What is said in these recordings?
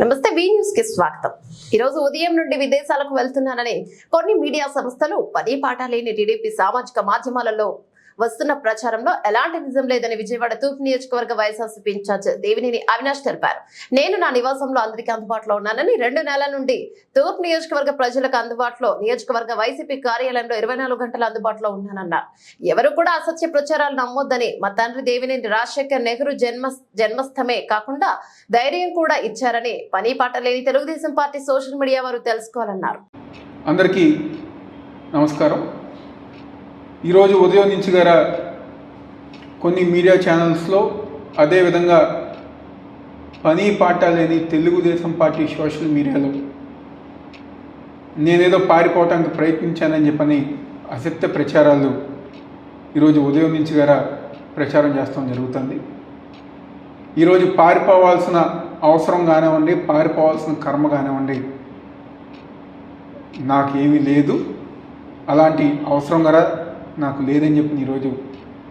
నమస్తే వి న్యూస్కి స్వాగతం. ఈరోజు ఉదయం నుండి విదేశాలకు వెళ్తున్నానని కొన్ని మీడియా సంస్థలు పదే పాట లేని టీడీపీ సామాజిక మాధ్యమాలలో వస్తున్న ప్రచారంలో ఎలాంటి నిజం లేదని విజయవాడ తూర్పు నియోజకవర్గ వైఎస్ఆర్సీపీ ఇన్ఛార్జ్ దేవినేని అవినాష్ తెలిపారు. నేను నా నివాసంలో అందరికీ అందుబాటులో ఉన్నానని రెండు నెలల నుండి తూర్పు నియోజకవర్గ ప్రజలకు అందుబాటులో నియోజకవర్గ వైసీపీ కార్యాలయంలో ఇరవై నాలుగు గంటలు అందుబాటులో ఉన్నానన్నారు. ఎవరు కూడా అసత్య ప్రచారాలు నమ్మొద్దని మా తండ్రి దేవినేని రాజశేఖర్ నెహ్రూ జన్మ జన్మస్థమే కాకుండా ధైర్యం కూడా ఇచ్చారని పని పాట లేని తెలుగుదేశం పార్టీ సోషల్ మీడియా వారు తెలుసుకోవాలన్నారు. అందరికీ నమస్కారం. ఈరోజు ఉదయం నుంచి గార కొన్ని మీడియా ఛానల్స్లో అదేవిధంగా పని పాట లేని తెలుగుదేశం పార్టీ సోషల్ మీడియాలో నేనేదో పారిపోవటానికి ప్రయత్నించానని చెప్పని అసత్య ప్రచారాలు ఈరోజు ఉదయం నుంచి గారా ప్రచారం చేస్తాం జరుగుతుంది. ఈరోజు పారిపోవాల్సిన అవసరం కానివ్వండి పారిపోవాల్సిన కర్మ కానివ్వండి నాకేమీ లేదు. అలాంటి అవసరం కదా నాకు లేదని చెప్పి ఈరోజు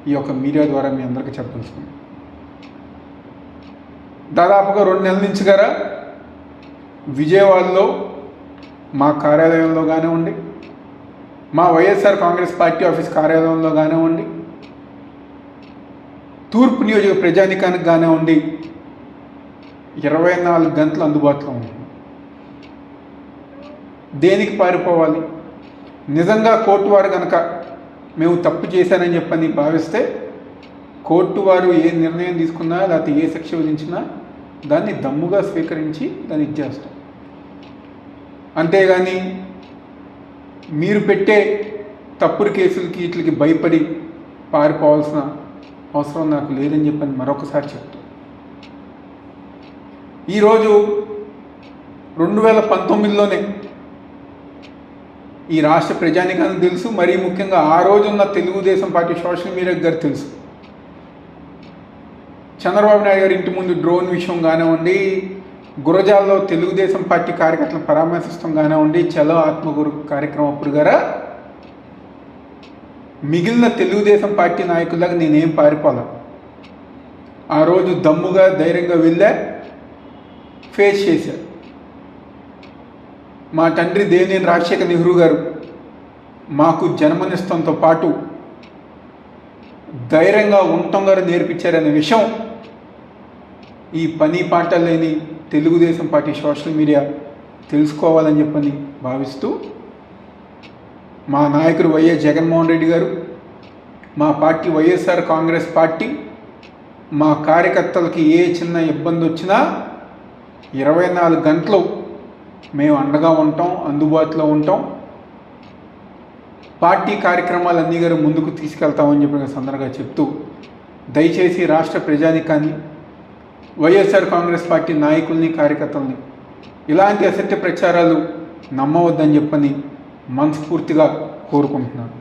ఈ యొక్క మీడియా ద్వారా మీ అందరికీ చెప్పదలుచుకున్నాను. దాదాపుగా రెండు నెలల నుంచి గారా విజయవాడలో మా కార్యాలయంలో కానివ్వండి మా వైఎస్ఆర్ కాంగ్రెస్ పార్టీ ఆఫీస్ కార్యాలయంలో కానివ్వండి తూర్పు నియోజక ప్రజానికానికి కానివ్వండి ఇరవై నాలుగు గంటలు అందుబాటులో ఉంది దేనికి పారిపోవాలి? నిజంగా కోర్టు వారు కనుక మేము తప్పు చేశానని చెప్పని భావిస్తే కోర్టు వారు ఏ నిర్ణయం తీసుకున్నా లేకపోతే ఏ శిక్ష విధించినా దాన్ని దమ్ముగా స్వీకరించి దాన్ని ఇచ్చేస్తాం. అంతేగాని మీరు పెట్టే తప్పుడు కేసులకి వీటికి భయపడి పారిపోవాల్సిన అవసరం నాకు లేదని చెప్పని మరొకసారి చెప్తాను ఈరోజు రెండు వేల పంతొమ్మిదిలోనే ఈ రాష్ట్ర ప్రజానికానికి తెలుసు మరీ ముఖ్యంగా ఆ రోజున్న తెలుగుదేశం పార్టీ సోషల్ మీడియా గారు తెలుసు. చంద్రబాబు నాయుడు గారి ఇంటి ముందు డ్రోన్ విషయం కానివ్వండి గురజాల్లో తెలుగుదేశం పార్టీ కార్యకర్తలను పరామర్శిస్తాం కానివ్వండి చలో ఆత్మగురు కార్యక్రమం అప్పుడు గారా. మిగిలిన తెలుగుదేశం పార్టీ నాయకులకు నేనేం పారిపోలే. ఆ రోజు దమ్ముగా ధైర్యంగా వెళ్ళా ఫేస్ చేశారు మా తండ్రి దేవినేని రాజశేఖర నెహ్రూ గారు మాకు జన్మనిస్తంతో పాటు ధైర్యంగా ఉండటం గారు నేర్పించారనే విషయం ఈ పని పాట లేని తెలుగుదేశం పార్టీ సోషల్ మీడియా తెలుసుకోవాలని చెప్పని భావిస్తూ మా నాయకుడు వైఎస్ జగన్మోహన్ రెడ్డి గారు మా పార్టీ వైఎస్ఆర్ కాంగ్రెస్ పార్టీ మా కార్యకర్తలకి ఏ చిన్న ఇబ్బంది వచ్చినా ఇరవై నాలుగు గంటలు మేము అండగా ఉంటాం అందుబాటులో ఉంటాం. పార్టీ కార్యక్రమాలు అన్నీ గారు ముందుకు తీసుకెళ్తామని చెప్పిన సందర్భంగా చెప్తూ దయచేసి రాష్ట్ర ప్రజానికాన్ని వైఎస్ఆర్ కాంగ్రెస్ పార్టీ నాయకుల్ని కార్యకర్తల్ని ఇలాంటి అసత్య ప్రచారాలు నమ్మవద్దని చెప్పని మనస్ఫూర్తిగా కోరుకుంటున్నాను.